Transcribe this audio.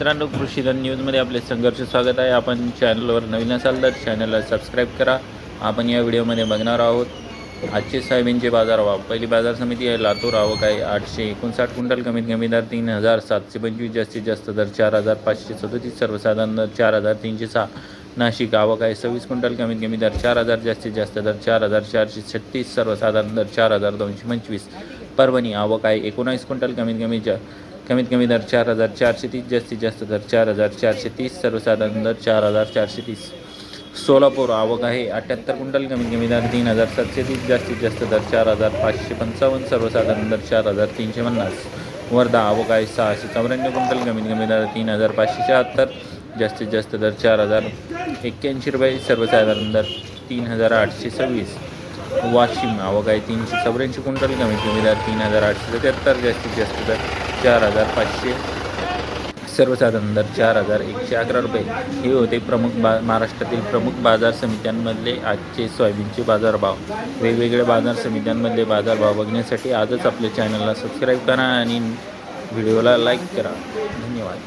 मित्रांनो कृषीधन न्यूजमध्ये आपले संघर्ष स्वागत आहे. आपण चॅनलवर नवीन असाल तर चॅनलला सबस्क्राईब करा. आपण या व्हिडिओमध्ये बघणार आहोत आजचे सोयाबीनचे बाजारभाव. पहिली बाजार समिती आहे लातूर आवक आहे आठशे एकोणसाठ क्विंटल कमीत कमी दर तीन हजार सातशे पंचवीस जास्तीत जास्त दर चार हजार पाचशे सदोतीस सर्वसाधारण दर चार हजार तीनशे सहा. नाशिक आवक आहे सव्वीस क्विंटल कमीत कमी दर चार हजार जास्तीत जास्त दर चार हजार चारशे छत्तीस सर्वसाधारण दर चार हजार दोनशे पंचवीस. परभणी आवक आहे एकोणावीस क्विंटल कमीत कमी जा कमीत कमी दर चार हजार चारशे तीस जास्तीत जास्त दर चार हजार चारशे तीस सर्वसाधारण दर चार हजार चारशे तीस. सोलापूर आवक आहे अठ्ठ्याहत्तर क्विंटल कमीत कमी दर तीन हजार सातशे तीस जास्तीत जास्त दर चार हजार पाचशे पंचावन्न सर्वसाधारण दर चार हजार तीनशे पन्नास. वर्धा आवक आहे सहाशे चौऱ्याण्णव क्विंटल कमीत कमी दर तीन हजार पाचशे शहात्तर जास्तीत जास्त दर चार हजार एक्क्याऐंशी रुपये सर्वसाधारण दर तीन हजार आठशे सव्वीस. वाशिम आवक आहे तीनशे चौऱ्याऐंशी क्विंटल कमीत कमी दर तीन हजार आठशे सत्याहत्तर जास्तीत जास्त दर चार हजार पाचशे. सर्वसाधारण दर चार हजार एकशे अकरा रुपये. हे होते प्रमुख बा महाराष्ट्रातील प्रमुख बाजार समित्यांमधले आजचे सोयाबीनचे बाजारभाव. वेगवेगळ्या बाजार समित्यांमधले बाजारभाव बघण्यासाठी आजच आपल्या चॅनलला सबस्क्राईब करा आणि व्हिडिओला लाईक करा. धन्यवाद.